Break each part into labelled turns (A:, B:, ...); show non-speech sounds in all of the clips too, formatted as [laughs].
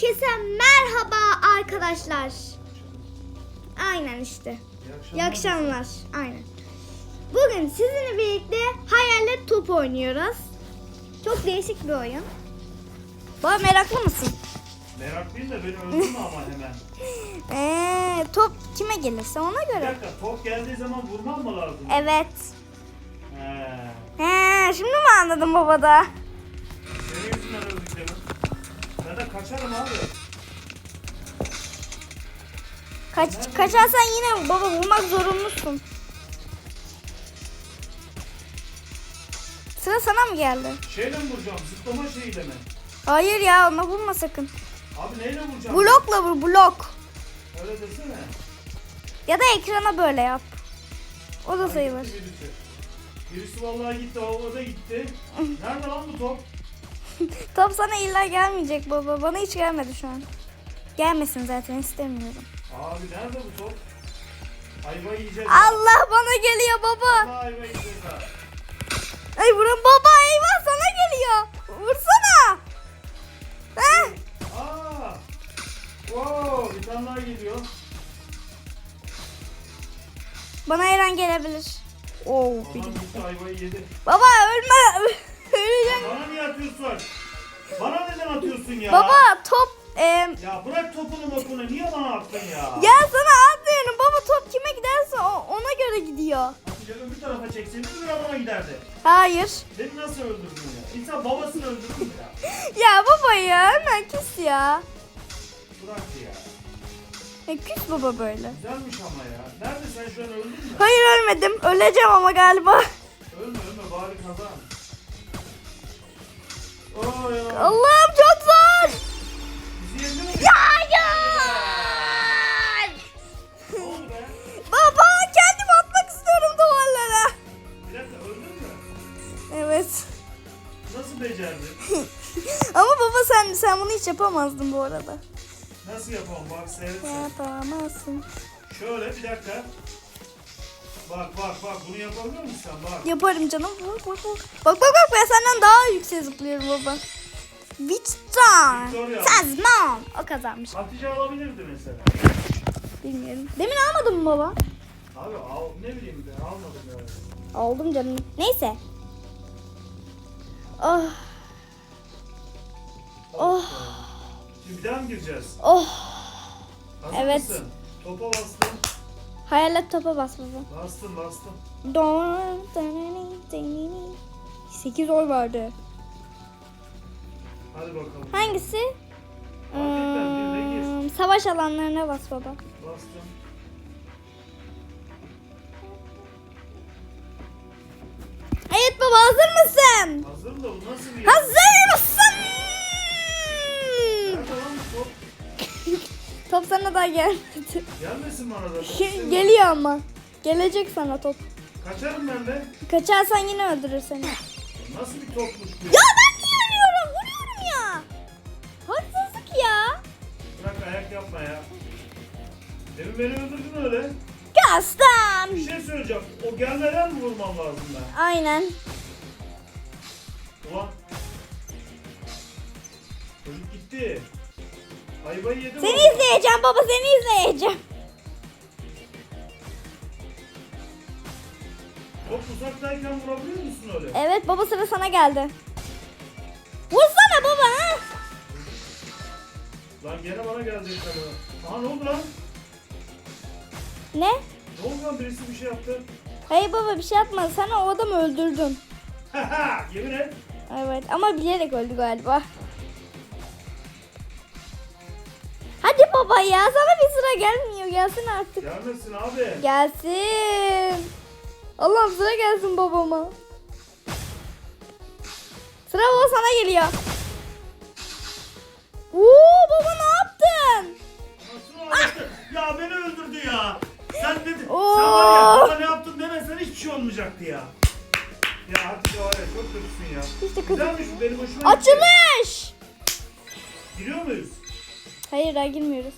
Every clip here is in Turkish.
A: Herkese merhaba arkadaşlar. Aynen işte. İyi akşamlar. Aynen. Bugün sizinle birlikte hayalet top oynuyoruz. Çok değişik bir oyun. Baba meraklı mısın?
B: Meraklıyım da beni öldürme ama hemen. [laughs]
A: Ee, top kime gelirse ona
B: Bir
A: göre.
B: dakika top geldiği zaman vurmam mı lazım?
A: Evet.
B: He.
A: He, şimdi mi anladım baba da?
B: De kaçarım abi.
A: Kaç, kaçarsan yine baba vurmak zorunlusun. Sıra sana mı geldi?
B: Şeyle mi vuracağım? Zıplama şeyiyle mi?
A: Hayır ya ona vurma sakın.
B: Abi neyle vuracağım?
A: Blokla vur blok.
B: Öyle desene.
A: Ya da ekrana böyle yap. O da
B: Ay,
A: sayılır.
B: Birisi. birisi vallahi gitti, o da gitti. [laughs] Nerede lan bu top? [laughs]
A: Top sana illa gelmeyecek baba. Bana hiç gelmedi şu an. Gelmesin zaten istemiyorum.
B: Abi nerede bu top? Ayva yiyeceğiz.
A: Allah bana geliyor baba.
B: Allah ayva yiyeceğiz ha.
A: Ay buram baba eyvah sana geliyor. Vursana. Heh.
B: Aa! Wow, bir tane daha geliyor.
A: Bana her an gelebilir. Oo,
B: Adam
A: bir-
B: gitti ayvayı yedi.
A: Baba ölme.
B: Atıyorsun? Bana neden atıyorsun ya?
A: Baba top em,
B: Ya bırak topunu mopunu niye bana attın ya?
A: ya sana atmıyorum. Baba top kime giderse o- ona göre gidiyor.
B: Hatice öbür tarafa çekseydin bir bana giderdi.
A: Hayır.
B: Beni nasıl öldürdün ya? İnsan babasını öldürdü mü ya? [laughs]
A: Ya baba ya hemen küs ya.
B: Bırak ya.
A: Ya küs baba böyle.
B: Güzelmiş ama ya. Nerede sen şu an öldün mü?
A: Hayır ölmedim. Öleceğim ama galiba. [laughs]
B: Ölme ölme bari kazan. Ya.
A: Allah'ım çok zor.
B: Mi?
A: Hayır. Baba kendim atmak istiyorum duvarlara.
B: Bir dakika öldün mü?
A: Evet.
B: Nasıl becerdin? [laughs]
A: Ama baba sen sen bunu hiç yapamazdın bu arada.
B: Nasıl yapalım bak seyret.
A: Yapamazsın.
B: Şöyle bir dakika. Bak bak bak bunu yapabiliyor musun sen bak.
A: Yaparım canım. Vur, vur, vur. Bak bak bak ben senden daha yüksek zıplıyorum baba. Victor.
B: Victoria.
A: O kazanmış.
B: Hatice alabilirdi mesela.
A: Bilmiyorum. Demin almadın mı baba?
B: Abi al, ne bileyim ben almadım yani.
A: Aldım canım. Neyse. Oh. Oh.
B: Şimdi bir daha mı gireceğiz?
A: Oh.
B: Hazır
A: Evet.
B: mısın? Topa bastım.
A: Hayalet topa bas baba.
B: Bastım bastım.
A: Don. 8 oy vardı.
B: Hadi bakalım.
A: Hangisi?
B: Gir.
A: Hmm, savaş alanlarına bas baba.
B: Bastım.
A: Evet baba hazır mısın?
B: Hazır da bu nasıl bir yer?
A: Hazır mısın?
B: Top
A: sana daha gelmedi.
B: Gelmesin bana da. top.
A: Geliyor ama. Gelecek sana top.
B: Kaçarım ben de.
A: Kaçarsan yine öldürür seni.
B: Nasıl bir topmuş bu?
A: Ya ben niye ölüyorum? Vuruyorum ya. Haksızlık ya.
B: Bırak ayak yapma ya. Demin beni öldürdün öyle.
A: Kastam.
B: Bir şey söyleyeceğim. O gelmeden mi vurmam lazım ben?
A: Aynen.
B: Ulan. Çocuk gitti. Ayvayı yedim.
A: Seni
B: ama.
A: izleyeceğim baba seni izleyeceğim.
B: Top uzaktayken vurabiliyor musun öyle?
A: Evet baba sıra sana geldi. Vursana baba ha.
B: Lan gene bana geldi bu. Aha ne oldu lan?
A: Ne?
B: Ne oldu lan birisi bir şey yaptı.
A: Hayır baba bir şey yapma. Sen o adamı öldürdün.
B: Haha [laughs] yemin et.
A: Evet ama bilerek öldü galiba. Sıra gelmiyor. Gelsin artık.
B: Gelmesin abi.
A: Gelsin. Allah'ım sıra gelsin babama. Sıra baba sana geliyor. Oo baba ne yaptın?
B: Nasıl oldu? Ya beni öldürdü ya. Sen dedin.
A: Oo.
B: Sen var ya bana ne yaptın demesen hiçbir şey olmayacaktı ya. Ya Hatice var ya çok kötüsün ya.
A: İşte kötü.
B: Güzelmiş benim hoşuma gitti.
A: Açılış.
B: Giriyor muyuz?
A: Hayır daha girmiyoruz.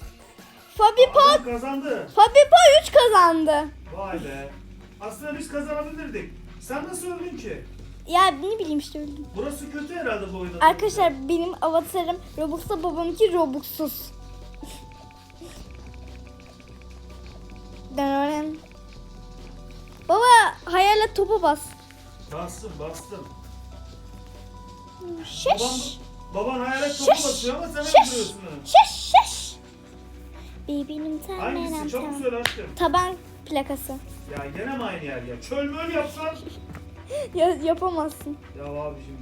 A: Fabipo,
B: kazandı.
A: Fabipo 3 kazandı.
B: Vay be. Aslında biz kazanabilirdik. Sen nasıl öldün ki?
A: Ya ne bileyim işte öldüm.
B: Burası kötü herhalde bu oyunda.
A: Arkadaşlar benim avatarım Robux'ta babamınki Robux'suz. Dönören. Baba hayalet topu bas.
B: Bastım bastım. Baban,
A: Şiş.
B: baban hayalet topu
A: Şiş.
B: basıyor ama sen öldürüyorsun. onu.
A: Şiş. Bebeğim sen
B: Hangisi?
A: benim
B: Çabuk
A: sen.
B: söyle aşkım.
A: Taban plakası.
B: Ya gene mi aynı yer ya? Çöl möl yapsan. [laughs]
A: Ya, yapamazsın.
B: Ya abicim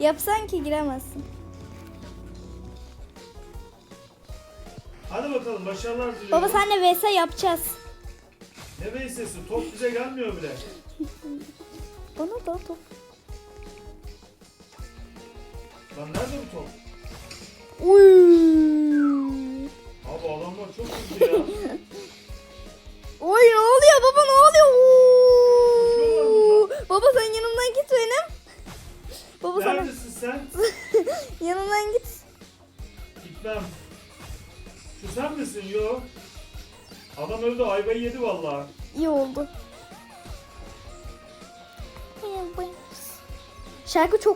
B: ya.
A: Yapsan ki giremezsin.
B: Hadi bakalım başarılar diliyorum.
A: Baba senle vs yapacağız.
B: Ne beysesi top bize gelmiyor bile. [laughs]
A: Bana da top.
B: Lan nerede bu top?
A: Uy.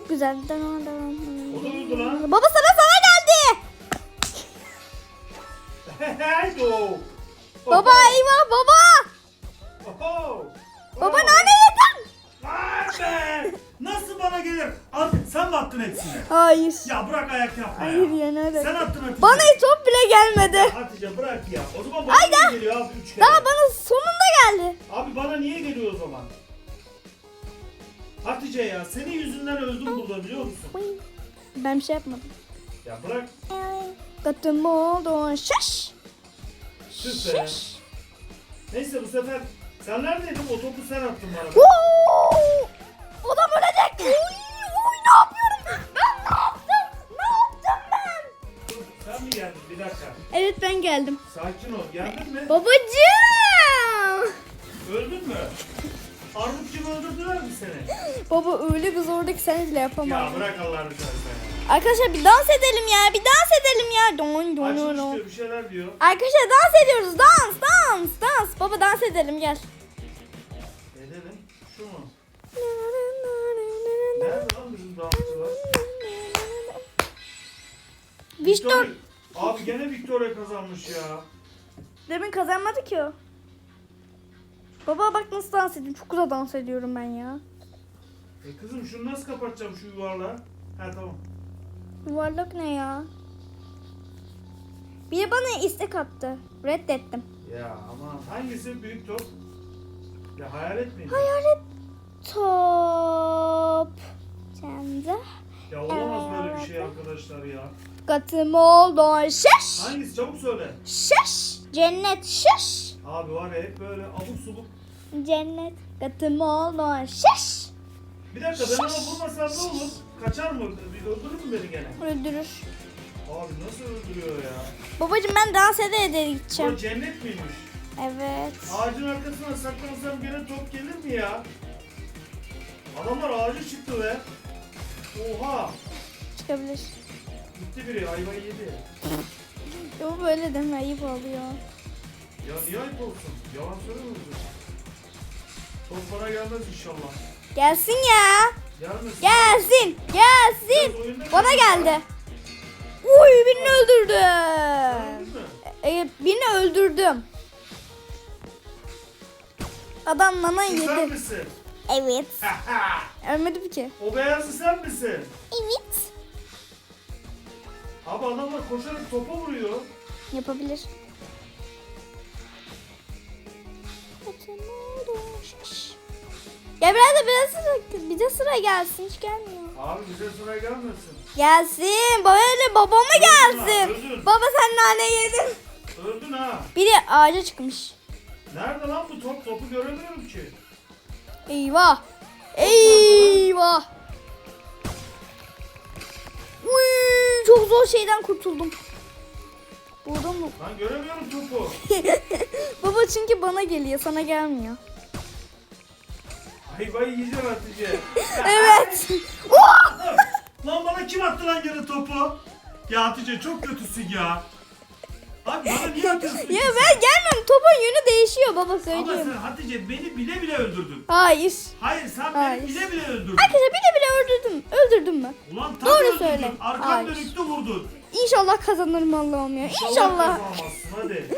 B: Çok
A: güzel.
B: Öldü lan.
A: Baba sana sana geldi.
B: Go.
A: Baba eyvah baba.
B: Oho.
A: Baba nane yedin.
B: Vay be. Nasıl bana gelir? At, sen mi attın hepsini?
A: Hayır.
B: Ya bırak ayak yapma
A: Hayır
B: ya.
A: nerede?
B: Sen attın Hatice.
A: Bana hiç top bile gelmedi.
B: Hatice bırak ya. O zaman bana niye geliyor abi üç kere?
A: Daha bana sonunda geldi.
B: Abi bana niye geliyor o zaman? Hatice ya senin yüzünden öldüm burada biliyor musun?
A: Ben bir şey yapmadım.
B: Ya bırak.
A: Katım oldu. Şaş.
B: Be.
A: Şaş.
B: Neyse bu sefer sen neredeydin? O topu sen attın bana.
A: Oo! O da ölecek. Uy ne yapıyorum? Ben ne yaptım? Ne yaptım ben?
B: Dur, Sen mi geldin? Bir dakika.
A: Evet ben geldim.
B: Sakin ol. Geldin mi?
A: Babacığım. Baba öyle bir zordu ki sen bile
B: Ya
A: yapamadın.
B: bırak Allah'ını seversen.
A: Arkadaşlar bir dans edelim ya. Bir dans edelim ya. Don don don don.
B: diyor bir şeyler diyor.
A: Arkadaşlar dans ediyoruz. Dans dans dans. Baba dans edelim gel.
B: Edelim. Şu mu? Nerede lan bizim dansçılar?
A: Victor.
B: Abi gene Victoria kazanmış ya.
A: Demin kazanmadı ki o. Baba bak nasıl dans ediyorum. Çok güzel dans ediyorum ben ya.
B: E kızım şunu nasıl kapatacağım şu yuvarlağı? Ha tamam.
A: Yuvarlak ne ya? Biri bana istek attı. Reddettim.
B: Ya aman hangisi büyük top? Ya hayalet miydi?
A: Hayalet top. Sende.
B: Ya olamaz böyle bir şey arkadaşlar ya.
A: Katım oldu. Şiş.
B: Hangisi çabuk söyle.
A: Şiş. Cennet şiş.
B: Abi var ya hep böyle abuk subuk.
A: Cennet. Katım oldu. Şiş.
B: Bir dakika ben ona vurmasam ne olur? Kaçar mı? Bir öldürür mü beni gene?
A: Öldürür.
B: Abi nasıl öldürüyor ya?
A: Babacım ben dans ede ede gideceğim.
B: Bu cennet miymiş?
A: Evet.
B: Ağacın arkasına saklansam gene top gelir mi ya? Adamlar ağaca çıktı be. Oha!
A: Çıkabilir.
B: Gitti biri ayvayı yedi.
A: Ya bu böyle deme ayıp oluyor.
B: Ya niye ayıp olsun? Yalan söylemiyorsun. Top bana gelmez inşallah.
A: Gelsin ya.
B: Gelmesin.
A: Gelsin. Gelsin. Bana geldi. Uy birini öldürdüm.
B: mü?
A: Ee, birini öldürdüm. Adam bana
B: Şu sen
A: yedi.
B: misin?
A: Evet. Ölmedim ki.
B: o beyazlı sen misin?
A: Evet.
B: Abi adamlar koşarak topa vuruyor.
A: Yapabilir. Ya biraz da biraz sıra, bize sıra gelsin hiç gelmiyor.
B: Abi bize sıra gelmesin.
A: Gelsin. Baba öyle babama gelsin.
B: öldün.
A: Baba sen nane yedin.
B: Öldün ha.
A: Biri ağaca çıkmış.
B: Nerede lan bu top? Topu göremiyorum ki.
A: Eyvah. Eyvah. Uy, çok zor şeyden kurtuldum. Burada mı?
B: Lan göremiyorum topu. [laughs]
A: Baba çünkü bana geliyor sana gelmiyor.
B: Ayvayı yiyeceğim Hatice. [laughs]
A: Evet.
B: Lan bana kim attı lan gene topu? Ya Hatice çok kötüsün ya. Abi bana niye atıyorsun?
A: Ya ben gelmem. Topun yönü değişiyor baba
B: Ama
A: söyleyeyim.
B: sen Hatice beni bile bile öldürdün.
A: Hayır.
B: Hayır sen
A: Hayır.
B: beni bile bile öldürdün.
A: Arkadaşlar bile bile öldürdüm. Öldürdüm mü?
B: Ulan tam
A: Doğru
B: öldürdün.
A: söyle. Hayır.
B: dönüktü vurdun.
A: İnşallah kazanırım Allah'ım ya. İnşallah.
B: kazanamazsın hadi. [laughs]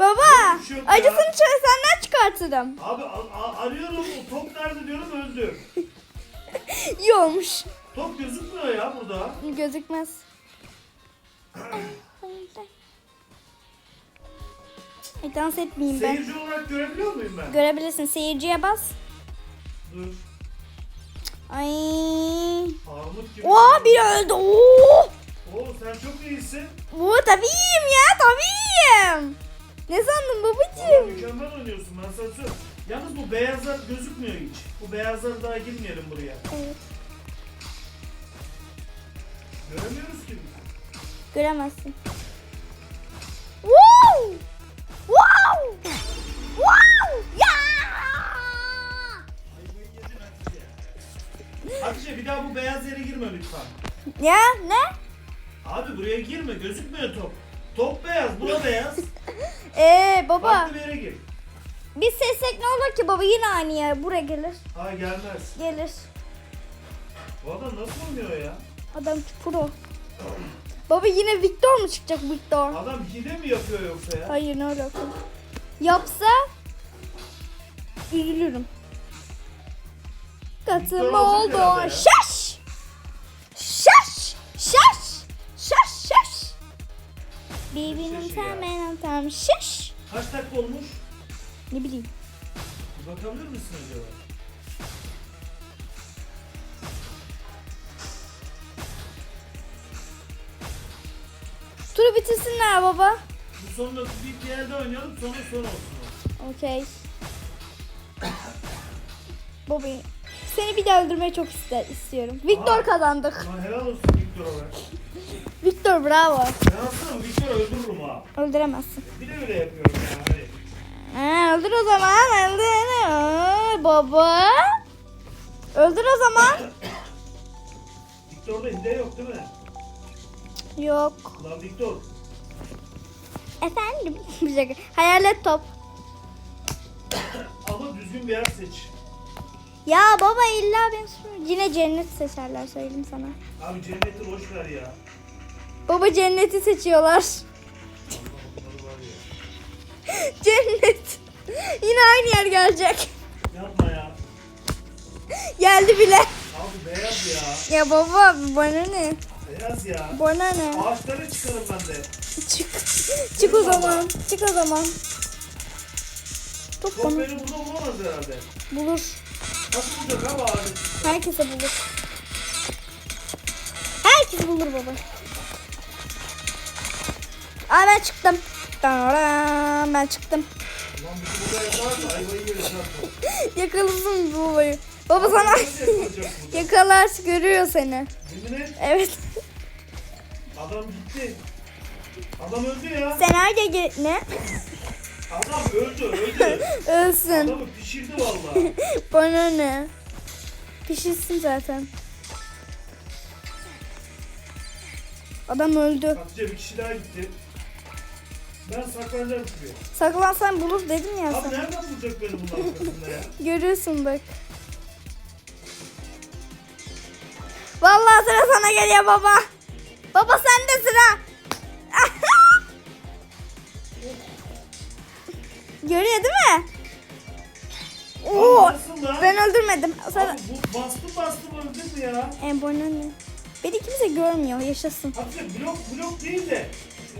A: Baba
B: bir şey yok ya.
A: acısını çö- senden çıkartırım.
B: Abi a- a- arıyorum o top nerede diyorum öldü. [laughs]
A: İyi olmuş.
B: Top gözükmüyor ya burada.
A: Gözükmez. [clears throat] Ay, dans etmeyeyim ben.
B: Seyirci olarak görebiliyor muyum ben?
A: Görebilirsin. Seyirciye bas.
B: Dur.
A: Ay.
B: Armut gibi.
A: Oo biri öldü. Oo.
B: Oo sen çok iyisin.
A: Oo tabiiyim ya tabiiyim. Ne sandın babacığım?
B: mükemmel oynuyorsun ben sana söyleyeyim. Yalnız bu beyazlar gözükmüyor hiç. Bu beyazları daha girmeyelim buraya.
A: Evet.
B: Göremiyoruz ki.
A: Göremezsin. Wow! Wow! Wow! Ya!
B: Ayvayı yedin Hatice. Hatice bir daha bu beyaz yere girme lütfen.
A: Ya ne?
B: Abi buraya girme gözükmüyor top. Top beyaz, bu da beyaz. [laughs]
A: Ee baba
B: Farklı bir yere gir.
A: biz seçsek ne olur ki baba yine aynı yer buraya gelir.
B: Ha gelmez.
A: Gelir.
B: Bu adam nasıl oynuyor ya?
A: Adam pro. Baba yine Victor mu çıkacak Victor?
B: Adam hile mi yapıyor yoksa ya?
A: Hayır ne alaka? Yapsa üzülürüm.
B: Victor
A: Katım
B: olacak herhalde
A: oldu.
B: ya.
A: Şaş! Şaş! Birbirinin
B: Şaşı ya.
A: tamamen tam şaş!
B: Kaç dakika olmuş?
A: Ne bileyim.
B: Bakabilir misin acaba?
A: Turu bitirsinler baba.
B: Bu sonunda bir yerde oynayalım sonra son olsun.
A: Okey. Bobby seni bir daha öldürmeyi çok ister, istiyorum. Victor
B: Aa.
A: kazandık.
B: Helal olsun Victor'a.
A: Victor bravo.
B: Ben aslında Victor'u öldürürüm ha.
A: Öldüremezsin.
B: Bir de öyle yapıyorum ya. Hadi.
A: Ha, öldür o zaman. Öldür. Aa, baba. Öldür o zaman. [coughs]
B: Victor'da hile yok değil mi?
A: Yok.
B: Lan Victor.
A: Efendim. [laughs] Bir dakika. Hayalet top.
B: Ama düzgün bir yer seç.
A: Ya baba illa ben yine cennet seçerler söyleyeyim sana.
B: Abi cenneti boş ver ya.
A: Baba cenneti seçiyorlar. [laughs] Cennet. Yine aynı yer gelecek.
B: Yapma ya.
A: Geldi bile.
B: Abi beyaz ya.
A: Ya baba bana ne?
B: Beyaz ya.
A: Bana ne?
B: Ağaçlara çıkarım ben de.
A: Çık. Çık o zaman. Çık o zaman. Top bana
B: beni burada bulamaz herhalde.
A: bulur.
B: Nasıl bulacak abi abi?
A: Herkese bulur. Herkes bulur baba. Aa ben çıktım. Ben çıktım. [laughs] Yakalasın bu babayı. Baba sana [laughs] yakalar görüyor seni. Evet.
B: adam gitti. Adam öldü ya.
A: Sen nerede ge- ne?
B: Adam öldü öldü. [laughs]
A: Ölsün.
B: Adamı pişirdi vallahi.
A: Bana ne? Pişirsin zaten. Adam öldü.
B: Hatice bir kişi daha gitti. Ben saklanacağım şuraya.
A: Saklansan bulur dedim ya
B: Abi
A: sana.
B: nereden bulacak beni bunun arkasında ya? [laughs]
A: Görüyorsun bak. Vallahi sıra sana geliyor baba. Baba sende sıra. [laughs] Görüyor değil mi? Oo,
B: Abi nasıl lan?
A: ben öldürmedim. Sana...
B: Abi bu bastım bastım öldün mü ya?
A: Bana ne? Beni kimse görmüyor. Yaşasın.
B: Hatice blok blok değil de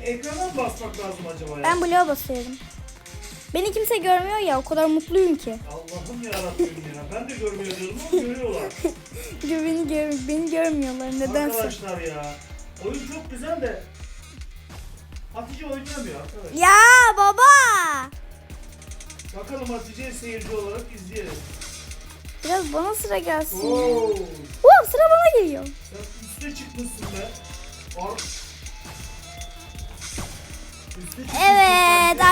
B: ekrana mı basmak lazım acaba ya?
A: Ben bloğa basıyorum. Beni kimse görmüyor ya. O kadar mutluyum ki.
B: Allah'ım yarabbim ya. Ben de görmüyor diyordum ama görüyorlar. [laughs]
A: Beni, gör, beni görmüyorlar nedense.
B: Arkadaşlar ya. Oyun çok güzel de Hatice oynayamıyor arkadaşlar.
A: Ya baba.
B: Bakalım Hatice'yi seyirci olarak izleyelim.
A: Biraz bana sıra gelsin.
B: Oo,
A: Oo, sıra bana geliyor.
B: sen üste çıkmışsın be. Ar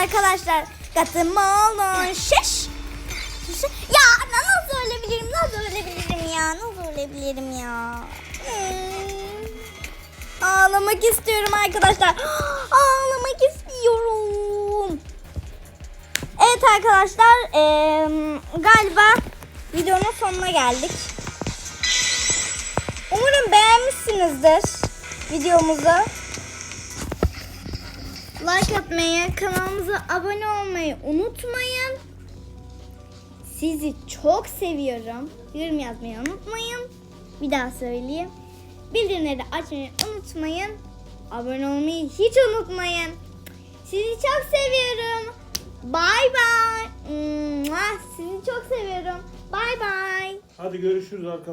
A: arkadaşlar. Katım olun. Şiş. Şiş. Ya nasıl ölebilirim? Nasıl ölebilirim ya? Nasıl ölebilirim ya? Hmm. Ağlamak istiyorum arkadaşlar. [gasps] Aa, istiyorum. Evet arkadaşlar eee, galiba videonun sonuna geldik. Umarım beğenmişsinizdir videomuzu. Like atmayı, kanalımıza abone olmayı unutmayın. Sizi çok seviyorum. Yorum yazmayı unutmayın. Bir daha söyleyeyim. Bildirimleri açmayı unutmayın. Abone olmayı hiç unutmayın. Sizi çok seviyorum. Bay bay. Sizi çok seviyorum. Bay bay.
B: Hadi görüşürüz arkadaşlar.